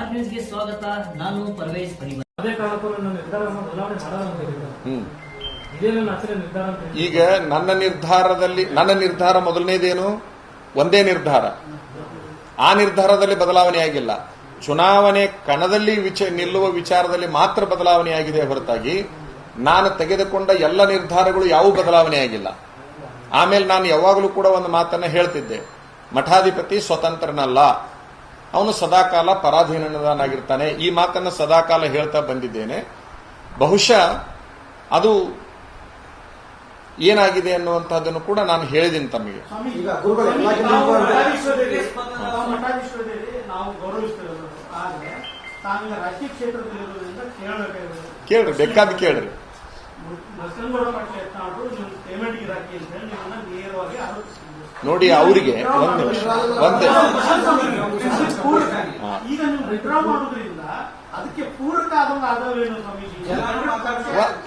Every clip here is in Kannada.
ಆರ್ ನ್ಯೂಸ್ಗೆ ಸ್ವಾಗತ. ನಾನು ಪರ್ವೇಶ್ ಪರಿವಾರ ಅದೇ ಕಾರಣಕ್ಕೂ ನನ್ನ ನಿರ್ಧಾರವನ್ನು ಬದಲಾವಣೆ ಮಾಡಲ್ಲ ಅಂತ ಹೇಳಿದ್ದಾರೆ. ಹ್ಮ್. ಇದೇ ನನ್ನ ಅಸಲಿ ನಿರ್ಧಾರ ಅಂತ ಹೇಳಿದ್ದಾರೆ. ಈಗ ನನ್ನ ನಿರ್ಧಾರದಲ್ಲಿ ನನ್ನ ನಿರ್ಧಾರ ಮೊದಲನೇದೇನು? ಒಂದೇ ನಿರ್ಧಾರ. ಆ ನಿರ್ಧಾರದಲ್ಲಿ ಬದಲಾವಣೆ ಆಗಿಲ್ಲ. ಚುನಾವಣೆ ಕಣದಲ್ಲಿ ವಿಚ ನಿಲ್ಲುವ ವಿಚಾರದಲ್ಲಿ ಮಾತ್ರ ಬದಲಾವಣೆ ಆಗಿದೆ ಹೊರತಾಗಿ ನಾನು ತೆಗೆದುಕೊಂಡ ಎಲ್ಲ ನಿರ್ಧಾರಗಳು ಯಾವುವು ಬದಲಾವಣೆ ಆಗಿಲ್ಲ. ಆಮೇಲೆ ನಾನು ಯಾವಾಗಲೂ ಕೂಡ ಒಂದು ಮಾತನ್ನ ಹೇಳ್ತಿದ್ದೆ. ಮಠಾಧಿಪತಿ ಸ್ವತಂತ್ರನಲ್ಲ. ಅವನು ಸದಾಕಾಲ ಪರಾಧೀನನಾಗಿರ್ತಾನೆ. ಈ ಮಾತನ್ನ ಸದಾಕಾಲ ಹೇಳ್ತಾ ಬಂದಿದ್ದೇನೆ. ಬಹುಶಃ ಅದು ಏನಾಗಿದೆ ಅನ್ನುವಂತಹದನ್ನು ಕೂಡ ನಾನು ಹೇಳಿದ್ದೀನಿ ತಮಗೆ. ಕೇಳ್ರಿ ಬೇಕಾದ್ ಕೇಳ್ರಿ. ನೋಡಿ ಅವರಿಗೆ ಒಂದ್ ನಿಮಿಷ ಒಂದ್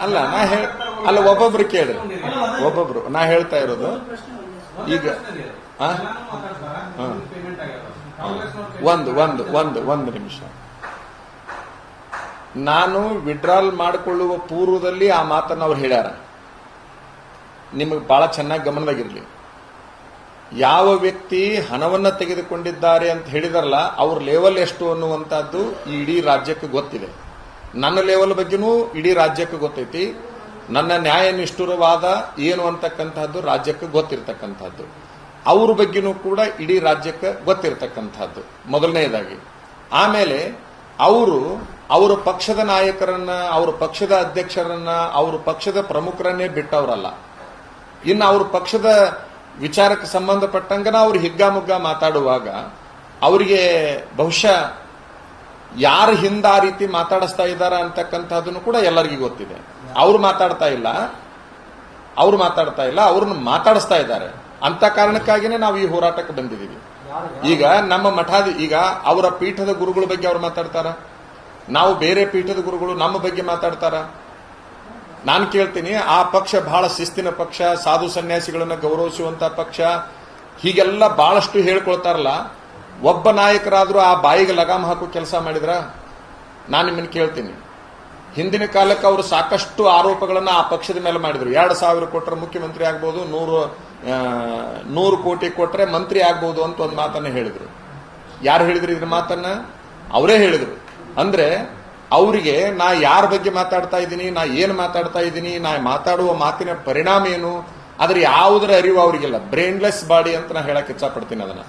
ಅಲ್ಲ ನಾ ಹೇಳ ಅಲ್ಲ ಒಬ್ಬೊಬ್ರು ಕೇಳಿ. ಒಬ್ಬೊಬ್ರು ನಾ ಹೇಳ್ತಾ ಇರೋದು. ಈಗ. ಒಂದು ಒಂದು ಒಂದು ಒಂದು ನಿಮಿಷ. ನಾನು ವಿಡ್ರಾಲ್ ಮಾಡಿಕೊಳ್ಳುವ ಪೂರ್ವದಲ್ಲಿ ಆ ಮಾತನ್ನು ಅವ್ರು ಹೇಳ್ಯಾರ. ನಿಮಗೆ ಬಹಳ ಚೆನ್ನಾಗಿ ಗಮನದಾಗಿರ್ಲಿ. ಯಾವ ವ್ಯಕ್ತಿ ಹಣವನ್ನ ತೆಗೆದುಕೊಂಡಿದ್ದಾರೆ ಅಂತ ಹೇಳಿದಾರಲ್ಲ, ಅವ್ರ ಲೆವೆಲ್ ಎಷ್ಟು ಅನ್ನುವಂಥದ್ದು ಈ ಇಡೀ ರಾಜ್ಯಕ್ಕೆ ಗೊತ್ತಿದೆ. ನನ್ನ ಲೆವೆಲ್ ಬಗ್ಗೆನೂ ಇಡೀ ರಾಜ್ಯಕ್ಕೆ ಗೊತ್ತೈತಿ. ನನ್ನ ನ್ಯಾಯ ನಿಷ್ಠುರವಾದ ಏನು ಅಂತಕ್ಕಂಥದ್ದು ರಾಜ್ಯಕ್ಕೆ ಗೊತ್ತಿರ್ತಕ್ಕಂಥದ್ದು. ಅವ್ರ ಬಗ್ಗೆನೂ ಕೂಡ ಇಡೀ ರಾಜ್ಯಕ್ಕೆ ಗೊತ್ತಿರ್ತಕ್ಕಂಥದ್ದು, ಮೊದಲನೆಯದಾಗಿ. ಆಮೇಲೆ ಅವರು ಅವರ ಪಕ್ಷದ ನಾಯಕರನ್ನ, ಅವರ ಪಕ್ಷದ ಅಧ್ಯಕ್ಷರನ್ನ, ಅವರ ಪಕ್ಷದ ಪ್ರಮುಖರನ್ನೇ ಬಿಟ್ಟವರಲ್ಲ. ಇನ್ನು ಅವ್ರ ಪಕ್ಷದ ವಿಚಾರಕ್ಕೆ ಸಂಬಂಧಪಟ್ಟಂಗನ ಅವ್ರು ಹಿಗ್ಗಾಮುಗ್ಗ ಮಾತಾಡುವಾಗ ಅವರಿಗೆ ಬಹುಶಃ ಯಾರು ಹಿಂದ ಆ ರೀತಿ ಮಾತಾಡಿಸ್ತಾ ಇದ್ದಾರ ಅಂತಕ್ಕಂಥದ್ದನ್ನು ಕೂಡ ಎಲ್ಲರಿಗೂ ಗೊತ್ತಿದೆ. ಅವ್ರು ಮಾತಾಡ್ತಾ ಇಲ್ಲ. ಅವ್ರು ಮಾತಾಡ್ತಾ ಇಲ್ಲ. ಅವ್ರನ್ನ ಮಾತಾಡಿಸ್ತಾ ಇದ್ದಾರೆ. ಅಂತ ಕಾರಣಕ್ಕಾಗಿನೇ ನಾವು ಈ ಹೋರಾಟಕ್ಕೆ ಬಂದಿದ್ದೀವಿ. ಈಗ ನಮ್ಮ ಮಠಾದಿ ಈಗ ಅವರ ಪೀಠದ ಗುರುಗಳ ಬಗ್ಗೆ ಅವ್ರು ಮಾತಾಡ್ತಾರ? ನಾವು ಬೇರೆ ಪೀಠದ ಗುರುಗಳು ನಮ್ಮ ಬಗ್ಗೆ ಮಾತಾಡ್ತಾರ? ನಾನು ಕೇಳ್ತೀನಿ, ಆ ಪಕ್ಷ ಬಹಳ ಶಿಸ್ತಿನ ಪಕ್ಷ, ಸಾಧು ಸನ್ಯಾಸಿಗಳನ್ನ ಗೌರವಿಸುವಂತ ಪಕ್ಷ, ಹೀಗೆಲ್ಲ ಬಹಳಷ್ಟು ಹೇಳ್ಕೊಳ್ತಾರಲ್ಲ, ಒಬ್ಬ ನಾಯಕರಾದರೂ ಆ ಬಾಯಿಗೆ ಲಗಾಮ್ ಹಾಕೋ ಕೆಲಸ ಮಾಡಿದ್ರ? ನಾನು ನಿಮ್ಮನ್ನು ಕೇಳ್ತೀನಿ. ಹಿಂದಿನ ಕಾಲಕ್ಕೆ ಅವರು ಸಾಕಷ್ಟು ಆರೋಪಗಳನ್ನು ಆ ಪಕ್ಷದ ಮೇಲೆ ಮಾಡಿದರು. ಎರಡು ಸಾವಿರ ಕೊಟ್ಟರೆ ಮುಖ್ಯಮಂತ್ರಿ ಆಗ್ಬೋದು, ನೂರು ನೂರು ಕೋಟಿ ಕೊಟ್ಟರೆ ಮಂತ್ರಿ ಆಗ್ಬೋದು ಅಂತ ಒಂದು ಮಾತನ್ನು ಹೇಳಿದರು. ಯಾರು ಹೇಳಿದ್ರು ಇದ್ರ ಮಾತನ್ನು? ಅವರೇ ಹೇಳಿದರು. ಅಂದ್ರೆ ಅವರಿಗೆ ನಾ ಯಾರ ಬಗ್ಗೆ ಮಾತಾಡ್ತಾ ಇದ್ದೀನಿ, ನಾ ಏನು ಮಾತಾಡ್ತಾ ಇದ್ದೀನಿ, ನಾ ಮಾತಾಡುವ ಮಾತಿನ ಪರಿಣಾಮ ಏನು? ಅದ್ರ ಯಾವುದರ ಅರಿವು ಅವರಿಗಿಲ್ಲ. ಬ್ರೈನ್ಲೆಸ್ ಬಾಡಿ ಅಂತ ನಾ ಹೇಳಕ್ ಇಚ್ಛಪಡ್ತೀನಿ ಅದನ್ನ.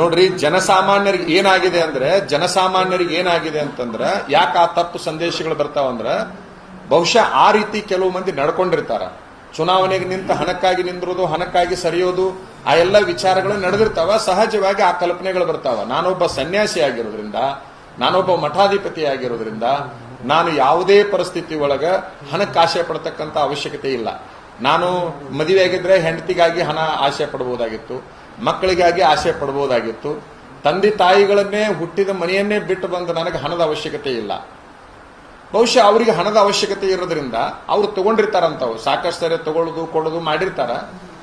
ನೋಡ್ರಿ, ಜನಸಾಮಾನ್ಯರಿಗೆ ಏನಾಗಿದೆ ಅಂದ್ರೆ, ಜನಸಾಮಾನ್ಯರಿಗೆ ಏನಾಗಿದೆ ಅಂತಂದ್ರೆ, ಯಾಕೆ ಆ ತಪ್ಪು ಸಂದೇಶಗಳು ಬರ್ತಾವಂದ್ರೆ, ಬಹುಶಃ ಆ ರೀತಿ ಕೆಲವು ಮಂದಿ ನಡ್ಕೊಂಡಿರ್ತಾರ. ಚುನಾವಣೆಗೆ ನಿಂತ ಹಣಕ್ಕಾಗಿ ನಿಂದ್ರೋದು ಹಣಕ್ಕಾಗಿ ಸರಿಯೋದು, ಆ ಎಲ್ಲ ವಿಚಾರಗಳು ನಡೆದಿರ್ತಾವ. ಸಹಜವಾಗಿ ಆ ಕಲ್ಪನೆಗಳು ಬರ್ತಾವ. ನಾನೊಬ್ಬ ಸನ್ಯಾಸಿ ಆಗಿರೋದ್ರಿಂದ, ನಾನೊಬ್ಬ ಮಠಾಧಿಪತಿ ಆಗಿರೋದ್ರಿಂದ, ನಾನು ಯಾವುದೇ ಪರಿಸ್ಥಿತಿ ಒಳಗ ಹಣಕ್ಕೆ ಆಸೆ ಪಡ್ತಕ್ಕಂಥ ಅವಶ್ಯಕತೆ ಇಲ್ಲ. ನಾನು ಮದುವೆ ಆಗಿದ್ರೆ ಹೆಂಡತಿಗಾಗಿ ಹಣ ಆಸೆ ಪಡಬಹುದಾಗಿತ್ತು ಮಕ್ಕಳಿಗಾಗಿ ಆಸೆ ಪಡಬಹುದಾಗಿತ್ತು ತಂದೆ ತಾಯಿಗಳನ್ನೇ ಹುಟ್ಟಿದ ಮನೆಯನ್ನೇ ಬಿಟ್ಟು ಬಂದು ನನಗೆ ಹಣದ ಅವಶ್ಯಕತೆ ಇಲ್ಲ. ಬಹುಶಃ ಅವರಿಗೆ ಹಣದ ಅವಶ್ಯಕತೆ ಇರೋದ್ರಿಂದ ಅವ್ರು ತಗೊಂಡಿರ್ತಾರಂತವು. ಸಾಕಷ್ಟು ಸರಿ ತಗೊಳ್ಳೋದು, ಕೊಡೋದು ಮಾಡಿರ್ತಾರ.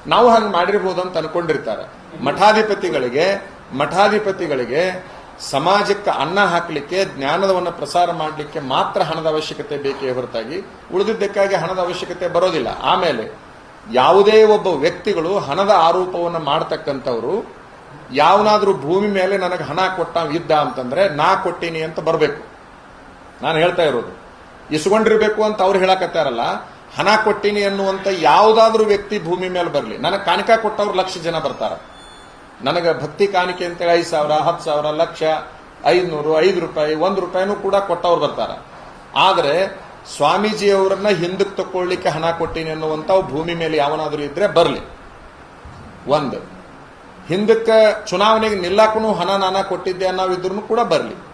ನಾವು ಹಂಗೆ ಮಾಡಿರ್ಬೋದು ಅಂತ ಅನ್ಕೊಂಡಿರ್ತಾರ. ಮಠಾಧಿಪತಿಗಳಿಗೆ ಮಠಾಧಿಪತಿಗಳಿಗೆ ಸಮಾಜಕ್ಕೆ ಅನ್ನ ಹಾಕಲಿಕ್ಕೆ, ಜ್ಞಾನವನ್ನು ಪ್ರಸಾರ ಮಾಡಲಿಕ್ಕೆ ಮಾತ್ರ ಹಣದ ಅವಶ್ಯಕತೆ ಬೇಕೇ ಹೊರತಾಗಿ ಉಳಿದಿದ್ದಕ್ಕಾಗಿ ಹಣದ ಅವಶ್ಯಕತೆ ಬರೋದಿಲ್ಲ. ಆಮೇಲೆ ಯಾವುದೇ ಒಬ್ಬ ವ್ಯಕ್ತಿಗಳು ಹಣದ ಆರೋಪವನ್ನು ಮಾಡ್ತಕ್ಕಂಥವ್ರು, ಯಾವನಾದ್ರೂ ಭೂಮಿ ಮೇಲೆ ನನಗೆ ಹಣ ಕೊಟ್ಟ ಇದ್ದ ಅಂತಂದ್ರೆ ನಾ ಕೊಟ್ಟೀನಿ ಅಂತ ಬರಬೇಕು. ನಾನು ಹೇಳ್ತಾ ಇರೋದು. ಇಸ್ಕೊಂಡಿರ್ಬೇಕು ಅಂತ ಅವ್ರು ಹೇಳಕತ್ತಾರಲ್ಲ, ಹಣ ಕೊಟ್ಟಿನಿ ಅನ್ನುವಂತ ಯಾವುದಾದ್ರೂ ವ್ಯಕ್ತಿ ಭೂಮಿ ಮೇಲೆ ಬರಲಿ. ನನಗೆ ಕಾಣಿಕೆ ಕೊಟ್ಟವ್ರು ಲಕ್ಷ ಜನ ಬರ್ತಾರ. ನನಗೆ ಭಕ್ತಿ ಕಾಣಿಕೆ ಅಂತೇಳಿ ಐದು ಸಾವಿರ ಹತ್ತು ಸಾವಿರ, ಲಕ್ಷ, ಐದ್ನೂರು, ಐದು ರೂಪಾಯಿ, ಒಂದು ರೂಪಾಯಿನೂ ಕೂಡ ಕೊಟ್ಟವ್ರು ಬರ್ತಾರ. ಆದರೆ ಸ್ವಾಮೀಜಿಯವರನ್ನ ಹಿಂದಕ್ಕೆ ತಕೊಳ್ಳಿಕ್ಕೆ ಹಣ ಕೊಟ್ಟಿನಿ ಅನ್ನುವಂತ ಭೂಮಿ ಮೇಲೆ ಯಾವನಾದ್ರೂ ಇದ್ರೆ ಬರಲಿ. ಒಂದು. ಹಿಂದಕ್ಕೆ ಚುನಾವಣೆಗೆ ನಿಲ್ಲಾಕನು ಹಣ ನಾನ ಕೊಟ್ಟಿದ್ದೆ ಅನ್ನೋವಿದ್ರು ಕೂಡ ಬರಲಿ.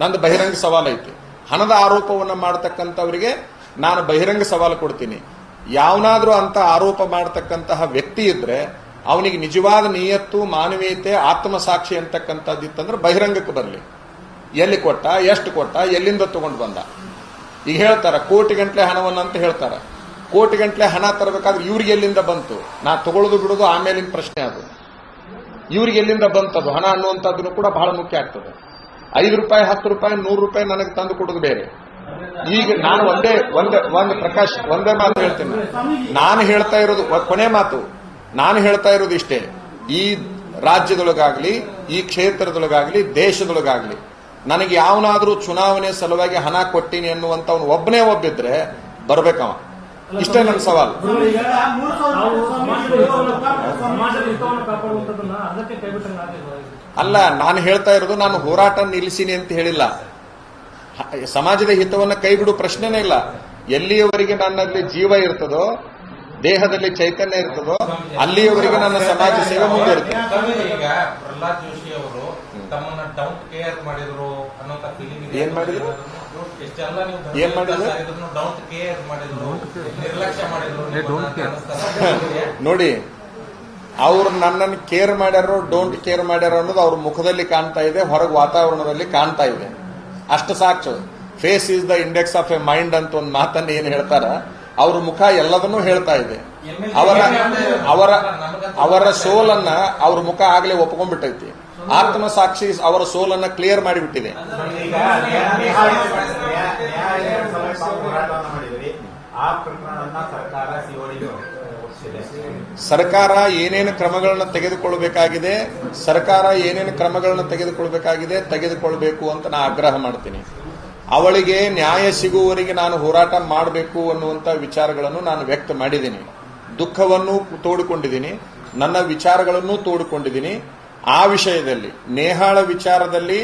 ನಂದು ಬಹಿರಂಗ ಸವಾಲು ಐತಿ. ಹಣದ ಆರೋಪವನ್ನು ಮಾಡತಕ್ಕಂಥವರಿಗೆ ನಾನು ಬಹಿರಂಗ ಸವಾಲು ಕೊಡ್ತೀನಿ. ಯಾವನಾದ್ರೂ ಅಂತ ಆರೋಪ ಮಾಡತಕ್ಕಂತಹ ವ್ಯಕ್ತಿ ಇದ್ರೆ ಅವನಿಗೆ ನಿಜವಾದ ನಿಯತ್ತು, ಮಾನವೀಯತೆ, ಆತ್ಮಸಾಕ್ಷಿ ಅಂತಕ್ಕಂಥದ್ದಿತ್ತಂದ್ರೆ ಬಹಿರಂಗಕ್ಕೆ ಬರಲಿ. ಎಲ್ಲಿ ಕೊಟ್ಟ, ಎಷ್ಟು ಕೊಟ್ಟ, ಎಲ್ಲಿಂದ ತಗೊಂಡು ಬಂದ? ಈಗ ಹೇಳ್ತಾರ, ಕೋಟಿ ಗಂಟ್ಲೆ ಹಣವನ್ನು ಅಂತ ಹೇಳ್ತಾರ. ಕೋಟಿ ಗಂಟ್ಲೆ ಹಣ ತರಬೇಕಾದ್ರೆ ಇವ್ರಿಗೆ ಎಲ್ಲಿಂದ ಬಂತು? ನಾ ತಗೊಳ್ಳೋದು ಬಿಡೋದು ಆಮೇಲಿನ ಪ್ರಶ್ನೆ ಅದು. ಇವ್ರಿಗೆ ಎಲ್ಲಿಂದ ಬಂತದು? ಹಣ ಅನ್ನುವಂಥದ್ದು ಕೂಡ ಬಹಳ ಮುಖ್ಯ ಆಗ್ತದೆ. ಐದು ರೂಪಾಯಿ, ಹತ್ತು ರೂಪಾಯಿ, ನೂರು ರೂಪಾಯಿ ನನಗೆ ತಂದು ಕೊಡೋದು ಬೇರೆ. ಈಗ ನಾನು ಒಂದೇ ಒಂದೇ, ಒಂದು ಪ್ರಕಾಶ್, ಒಂದೇ ಮಾತು ಹೇಳ್ತೀನಿ. ನಾನು ಹೇಳ್ತಾ ಇರೋದು ಕೊನೆ ಮಾತು. ನಾನು ಹೇಳ್ತಾ ಇರೋದು ಇಷ್ಟೇ. ಈ ರಾಜ್ಯದೊಳಗಾಗಲಿ, ಈ ಕ್ಷೇತ್ರದೊಳಗಾಗಲಿ, ದೇಶದೊಳಗಾಗಲಿ, ನನಗೆ ಯಾವನಾದ್ರೂ ಚುನಾವಣೆ ಸಲುವಾಗಿ ಹಣ ಕೊಟ್ಟಿನಿ ಅನ್ನುವಂಥವ್ನು ಒಬ್ಬನೇ ಒಬ್ಬಿದ್ರೆ ಬರ್ಬೇಕವ. ಇಷ್ಟೇ ನನ್ನ ಸವಾಲು. ಅಲ್ಲ ನಾನು ಹೇಳ್ತಾ ಇರೋದು ನಾನು ಹೋರಾಟ ನಿಲ್ಲಿಸಿನಿ ಅಂತ ಹೇಳಿಲ್ಲ ಸಮಾಜದ ಹಿತವನ್ನ ಕೈ ಬಿಡು ಪ್ರಶ್ನೆನೇ ಇಲ್ಲ ಎಲ್ಲಿಯವರೆಗೆ ನನ್ನಲ್ಲಿ ಜೀವ ಇರ್ತದೋ ದೇಹದಲ್ಲಿ ಚೈತನ್ಯ ಇರ್ತದೋ ಅಲ್ಲಿಯವರೆಗೆ ನನ್ನ ಸಮಾಜ ಸೇವೆ ಮುಂದುವರಿತದೆ ಈಗ ಪ್ರಹ್ಲಾದ್ ಜೋಶಿ ಅವರು ತಮ್ಮನ್ನ ಡೌಟ್ ಕೇರ್ ಮಾಡಿದ್ರು ಅನ್ನೋಂತ ಫೀಲಿಂಗ್ ಏನ್ ಮಾಡಿದ್ರು? ಎಷ್ಟೆಲ್ಲ ನೀವು ಏನ್ ಮಾಡಿದ್ರು? ಡೌಟ್ ಕೇರ್ ಮಾಡಿದ್ರು ನಿರ್ಲಕ್ಷ್ಯ ಮಾಡಿದ್ರು ನಿಮ್ಮನ್ನ ಅಂತ ಅನಿಸ್ತದೆ. ನೋಡಿ ಅವ್ರು ನನ್ನನ್ನು ಕೇರ್ ಮಾಡ್ಯಾರೋ ಡೋಂಟ್ ಕೇರ್ ಮಾಡ್ಯಾರೋ ಅನ್ನೋದು ಅವ್ರ ಮುಖದಲ್ಲಿ ಕಾಣ್ತಾ ಇದೆ ಹೊರಗೆ ವಾತಾವರಣದಲ್ಲಿ ಕಾಣ್ತಾ ಇದೆ. ಅಷ್ಟು ಸಾಕು face is the index of a mind ಅಂತ ಒಂದು ಮಾತನ್ನು ಏನು ಹೇಳ್ತಾರ? ಅವ್ರ ಮುಖ ಎಲ್ಲದನ್ನೂ ಹೇಳ್ತಾ ಇದೆ. ಅವರ ಅವರ ಅವರ ಸೋಲನ್ನ ಅವ್ರ ಮುಖ ಆಗ್ಲೇ ಒಪ್ಕೊಂಡ್ಬಿಟ್ಟೈತಿ. ಆತ್ಮ ಸಾಕ್ಷಿ ಅವರ ಸೋಲನ್ನ ಕ್ಲಿಯರ್ ಮಾಡಿಬಿಟ್ಟಿದೆ. ಆ ಪ್ರಕರಣ ಸರ್ಕಾರ ಏನೇನು ಕ್ರಮಗಳನ್ನು ತೆಗೆದುಕೊಳ್ಬೇಕಾಗಿದೆ, ಸರ್ಕಾರ ಏನೇನು ಕ್ರಮಗಳನ್ನು ತೆಗೆದುಕೊಳ್ಬೇಕಾಗಿದೆ, ತೆಗೆದುಕೊಳ್ಬೇಕು ಅಂತ ನಾನು ಆಗ್ರಹ ಮಾಡ್ತೀನಿ. ಅವಳಿಗೆ ನ್ಯಾಯ ಸಿಗುವವರೆಗೆ ನಾನು ಹೋರಾಟ ಮಾಡಬೇಕು ಅನ್ನುವಂಥ ವಿಚಾರಗಳನ್ನು ನಾನು ವ್ಯಕ್ತ ಮಾಡಿದ್ದೀನಿ. ದುಃಖವನ್ನು ತೋಡಿಕೊಂಡಿದ್ದೀನಿ, ನನ್ನ ವಿಚಾರಗಳನ್ನು ತೋಡಿಕೊಂಡಿದ್ದೀನಿ. ಆ ವಿಷಯದಲ್ಲಿ, ನೇಹಾಳ ವಿಚಾರದಲ್ಲಿ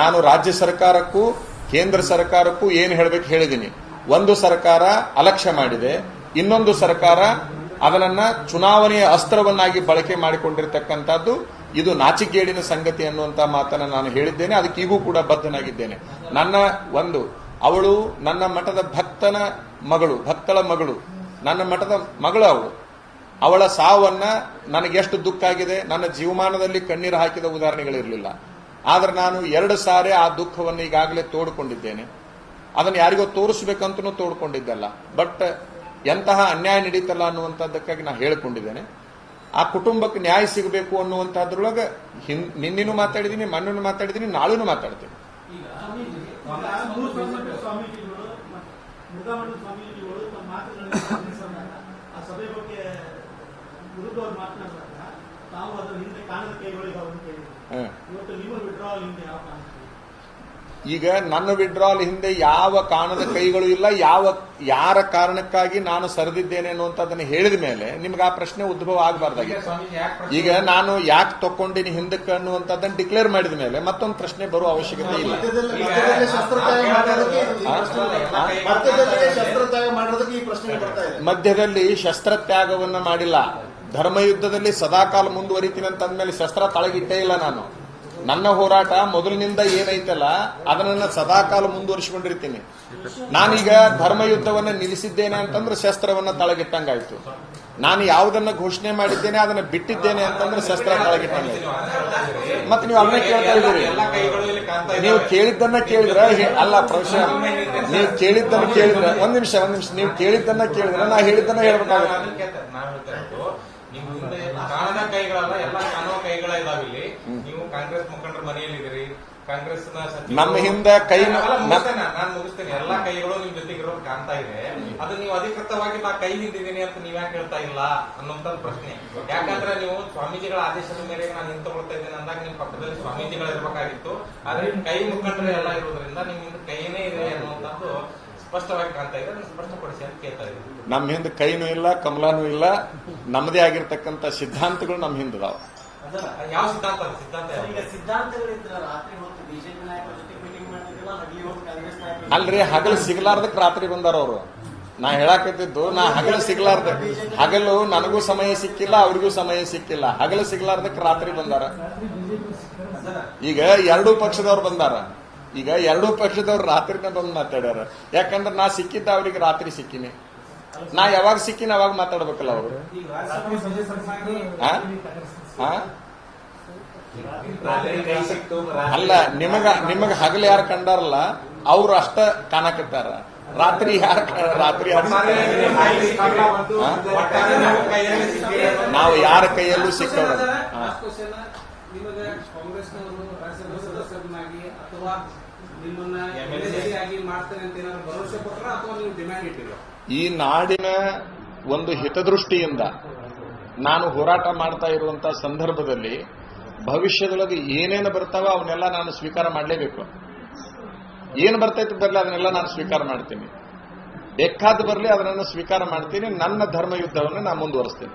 ನಾನು ರಾಜ್ಯ ಸರ್ಕಾರಕ್ಕೂ, ಕೇಂದ್ರ ಸರ್ಕಾರಕ್ಕೂ ಏನು ಹೇಳಬೇಕು ಹೇಳಿದ್ದೀನಿ. ಒಂದು ಸರ್ಕಾರ ಅಲಕ್ಷ್ಯ ಮಾಡಿದೆ, ಇನ್ನೊಂದು ಸರ್ಕಾರ ಅದನ್ನ ಚುನಾವಣೆಯ ಅಸ್ತ್ರವನ್ನಾಗಿ ಬಳಕೆ ಮಾಡಿಕೊಂಡಿರ್ತಕ್ಕಂಥದ್ದು ಇದು ನಾಚಿಕೇಡಿನ ಸಂಗತಿ ಅನ್ನುವಂತ ಮಾತನ್ನ ನಾನು ಹೇಳಿದ್ದೇನೆ. ಅದಕ್ಕೆ ಕೂಡ ಬದ್ಧನಾಗಿದ್ದೇನೆ. ನನ್ನ ಒಂದು, ಅವಳು ನನ್ನ ಮಠದ ಭಕ್ತನ ಮಗಳು, ಭಕ್ತಳ ಮಗಳು. ನನ್ನ ಮಠದ ಮಗಳು ಅವಳು. ಅವಳ ಸಾವನ್ನ ನನಗೆ ಎಷ್ಟು ದುಃಖ ಆಗಿದೆ, ನನ್ನ ಜೀವಮಾನದಲ್ಲಿ ಕಣ್ಣೀರು ಹಾಕಿದ ಉದಾಹರಣೆಗಳಿರಲಿಲ್ಲ. ಆದ್ರೆ ನಾನು ಎರಡು ಸಾರಿ ಆ ದುಃಖವನ್ನು ಈಗಾಗಲೇ ತೋಡ್ಕೊಂಡಿದ್ದೇನೆ. ಅದನ್ನು ಯಾರಿಗೋ ತೋರಿಸ್ಬೇಕಂತನೂ ತೋಡ್ಕೊಂಡಿದ್ದಲ್ಲ. ಬಟ್ ಎಂತಹ ಅನ್ಯಾಯ ನಡೀತಲ್ಲ ಅನ್ನುವಂಥದ್ದಕ್ಕಾಗಿ ನಾನು ಹೇಳಿಕೊಂಡಿದ್ದೇನೆ. ಆ ಕುಟುಂಬಕ್ಕೆ ನ್ಯಾಯ ಸಿಗಬೇಕು ಅನ್ನುವಂಥದ್ರೊಳಗೆ ಹಿನ್ ನಿನ್ನಿನೂ ಮಾತಾಡಿದ್ದೀನಿ ಮಣ್ಣನ್ನು ಮಾತಾಡಿದ್ದೀನಿ ನಾಳೂ ಮಾತಾಡ್ತೀನಿ. ಮಾತನಾಡಿದಾಗ ತಾವು ಅದರ ಹಿಂದೆ ಕಾಣದ ಕೈಗಳಿಗೆ ಅವರನ್ನು ಕೇಳಿದ್ರು ಹ. ಇವತ್ತು ನಿಮ್ಮ ವಿಡ್ರಾವಲ್ ಹಿಂದೆ ಯಾವ ಕಾಣ್ತೀವಿ ಈಗ ನನ್ನ ವಿಡ್ರಾಲ್ ಹಿಂದೆ ಯಾವ ಕಾರಣದ ಕೈಗಳು ಇಲ್ಲ ಯಾವ ಯಾರ ಕಾರಣಕ್ಕಾಗಿ ನಾನು ಸರಿದಿದ್ದೇನೆ ಅನ್ನುವಂಥದ್ದನ್ನು ಹೇಳಿದ ಮೇಲೆ ನಿಮ್ಗೆ ಆ ಪ್ರಶ್ನೆ ಉದ್ಭವ ಈಗ ಆಗಬಾರ್ದಾಗಿತ್ತು ಯಾಕೆ ಪ್ರಶ್ನೆ ಈಗ ನಾನು ಯಾಕೆ ತಕೊಂಡಿನಿ ಹಿಂದಕ್ಕೆ ಅನ್ನುವಂಥದ್ದನ್ನು ಡಿಕ್ಲೇರ್ ಮಾಡಿದ ಮೇಲೆ ಮತ್ತೊಂದು ಪ್ರಶ್ನೆ ಬರುವ ಅವಶ್ಯಕತೆ ಇಲ್ಲ. ಮಧ್ಯದಲ್ಲಿ ಶಸ್ತ್ರತ್ಯಾಗವನ್ನು ಮಾಡಿಲ್ಲ. ಧರ್ಮಯುದ್ಧದಲ್ಲಿ ಸದಾಕಾಲ ಮುಂದುವರಿತೀನಿ ಅಂತ ಅಂದ್ಮೇಲೆ ಶಸ್ತ್ರ ತಳಗಿಟ್ಟೇ ಇಲ್ಲ ನಾನು. ನನ್ನ ಹೋರಾಟ ಮೊದಲಿನಿಂದ ಏನೈತಲ್ಲ, ಅದನ್ನ ಸದಾಕಾಲ ಮುಂದುವರಿಸಿಕೊಂಡಿರ್ತೀನಿ. ನಾನೀಗ ಧರ್ಮಯುದ್ಧವನ್ನ ನಿಲ್ಲಿಸಿದ್ದೇನೆ ಅಂತಂದ್ರೆ ಶಸ್ತ್ರವನ್ನ ತಳಗಿಟ್ಟಂಗಾಯ್ತು. ನಾನು ಯಾವುದನ್ನ ಘೋಷಣೆ ಮಾಡಿದ್ದೇನೆ, ಅದನ್ನ ಬಿಟ್ಟಿದ್ದೇನೆ ಅಂತಂದ್ರೆ ಶಸ್ತ್ರ ತಳಗಿಟ್ಟಂಗಾಯ್ತು. ಮತ್ತೆ ನೀವು ಅದನ್ನ ಕೇಳ್ತಾ ಇದ್ದೀರಿ. ನೀವು ಕೇಳಿದ್ದನ್ನ ಕೇಳಿದ್ರ ಅಲ್ಲ ಪ್ರೊಫೆಸರ್ ನೀವು ಕೇಳಿದ್ದನ್ನ ಕೇಳಿದ್ರ, ಒಂದ್ ನಿಮಿಷ ಒಂದ್ ನಿಮಿಷ, ನೀವು ಕೇಳಿದ್ದನ್ನ ಕೇಳಿದ್ರ ನಾ ಹೇಳಿದ್ದನ್ನ ಹೇಳ್ಬೇಕಾಗುತ್ತೆ ನಾನು ಕೇಳ್ತೇನೆ, ನಾನು ಹೇಳ್ತಾ ಇರೋದು, ನೀವು ಹಿಂದೆ ಕಾಣದ ಕೈಗಳಲ್ಲ ಎಲ್ಲ ಕಾಣುವ ಕೈಗಳ ಇದಾವೆ ಇಲ್ಲಿ ನೀವು ಕಾಂಗ್ರೆಸ್ ಮುಖಂಡರ ಮನೆಯಲ್ಲಿದ್ದೀರಿ ಕಾಂಗ್ರೆಸ್ ನಮ್ಮ ಹಿಂದೆ ಕೈ ನಾನು ಮುಗಿಸ್ತೇನೆ. ಎಲ್ಲಾ ಕೈಗಳು ನಿಮ್ ಜೊತೆಗೆ ಇರೋದು ಕಾಣ್ತಾ ಇದೆ. ಅದು ನೀವು ಅಧಿಕೃತವಾಗಿ ನಾ ಕೈ ನಿಂತಿದ್ದೀನಿ ಅಂತ ನೀವ್ ಯಾಕೆ ಹೇಳ್ತಾ ಇಲ್ಲ ಅನ್ನೋಂತ ಪ್ರಶ್ನೆ. ಯಾಕಂದ್ರೆ ನೀವು ಸ್ವಾಮೀಜಿಗಳ ಆದೇಶದ ಮೇಲೆ ನಾನು ನಿಂತುಕೊಳ್ತಾ ಇದ್ದೇನೆ ಅಂದಾಗ ನಿಮ್ ಪಕ್ಕದಲ್ಲಿ ಸ್ವಾಮೀಜಿಗಳು ಇರ್ಬೇಕಾಗಿತ್ತು ಆದ್ರೆ ನಿಮ್ ಕೈ ಮುಖಂಡರು ಎಲ್ಲ ಇರೋದ್ರಿಂದ ನಿಮ್ ಹಿಂದೆ ಕೈನೇ ಇದೆ ಅನ್ನುವಂಥದ್ದು ಸ್ಪಷ್ಟವಾಗಿ ಕಾಣ್ತಾ ಇದೆ. ಸ್ಪಷ್ಟಪಡಿಸಿ ಅಂತ ಕೇಳ್ತಾ ಇದ್ದೀನಿ. ನಮ್ಮ ಹಿಂದೆ ಕೈನೂ ಇಲ್ಲ ಕಮಲಾನೂ ಇಲ್ಲ. ನಮ್ಮದೇ ಆಗಿರ್ತಕ್ಕಂಥ ಸಿದ್ಧಾಂತಗಳು ನಮ್ಮ ಹಿಂದದಾವ. ಯಾವ ಸಿದ್ಧಾಂತ? ಸಿದ್ಧಾಂತ? ಈಗ ಸಿದ್ಧಾಂತಗಳಿದ್ರ ರಾತ್ರಿ ಹೊತ್ತು ಬಿಜೆಪಿ ನಾಯಕರ ಜೊತೆ ಮೀಟಿಂಗ್ ಮಾಡಿದ್ರಲ್ಲ ಹೊತ್ತು ಕಾಂಗ್ರೆಸ್ ನಾಯಕರ ಅಲ್ರಿ ಹಗಲು ಸಿಗ್ಲಾರ್ದಕ್ ರಾತ್ರಿ ಬಂದಾರ ಅವರು. ನಾ ಹೇಳಾಕತ್ತಿದ್ದು ನಾ ಹಗಲು ಸಿಗ್ಲಾರ್ದ. ಹಗಲು ನನಗೂ ಸಮಯ ಸಿಕ್ಕಿಲ್ಲ ಅವ್ರಿಗೂ ಸಮಯ ಸಿಕ್ಕಿಲ್ಲ. ಹಗಲು ಸಿಗ್ಲಾರ್ದಕ್ ರಾತ್ರಿ ಬಂದಾರ. ಈಗ ಎರಡೂ ಪಕ್ಷದವ್ರು ಬಂದಾರ. ಈಗ ಎರಡೂ ಪಕ್ಷದವ್ರು ರಾತ್ರಿನ ಬಂದು ಮಾತಾಡ್ಯಾರ. ಯಾಕಂದ್ರೆ ನಾ ಸಿಕ್ಕಿದ್ದ ಅವ್ರಿಗೆ ರಾತ್ರಿ ಸಿಕ್ಕಿನಿ. ನಾ ಯಾವಾಗ ಸಿಕ್ಕಿನ ಅವಾಗ ಮಾತಾಡ್ಬೇಕಲ್ಲ ಅವರು. ಅಲ್ಲ ನಿಮಗ ನಿಮಗ ಹಗಲು ಯಾರು ಕಂಡಾರಲ್ಲ ಅವ್ರು ಅಷ್ಟ ಕಾಣಕತ್ತಾರ. ರಾತ್ರಿ ಯಾರ ರಾತ್ರಿ ನೀವು ಯಾರ ಕೈಯಲ್ಲೂ ಸಿಕ್ಕವರು ಲಾಸ್ಟ್ ಕ್ವಶನ್ ನಿಮಗೆ ಕಾಂಗ್ರೆಸ್ನವರು ರಾಜ್ಯಸಭಾ ಸದಸ್ಯರನ್ನಾಗಿ ಅಥವಾ ನಿಮ್ಮನ್ನ MLA MLA ಆಗಿ ಮಾಡ್ತೇನೆ ಅಂತ ಏನಾದ್ರು ಭರವಸೆ ಕೊಟ್ರ ಅಥವಾ ನೀವು ಡಿಮ್ಯಾಂಡ್ ಇಟ್ಟಿರೋ ಈ ನಾಡಿನ ಒಂದು ಹಿತದೃಷ್ಟಿಯಿಂದ ನಾನು ಹೋರಾಟ ಮಾಡ್ತಾ ಇರುವಂತ ಸಂದರ್ಭದಲ್ಲಿ ಭವಿಷ್ಯದೊಳಗೆ ಏನೇನು ಬರ್ತಾವ ಅವನ್ನೆಲ್ಲ ನಾನು ಸ್ವೀಕಾರ ಮಾಡಲೇಬೇಕು. ಏನು ಬರ್ತೈತೆ ಬರಲಿ, ಅದನ್ನೆಲ್ಲ ನಾನು ಸ್ವೀಕಾರ ಮಾಡ್ತೀನಿ. ಬೇಕಾದ ಬರಲಿ ಅದನ್ನು ಸ್ವೀಕಾರ ಮಾಡ್ತೀನಿ. ನನ್ನ ಧರ್ಮ ಯುದ್ಧವನ್ನು ನಾನು ಮುಂದುವರಿಸ್ತೀನಿ.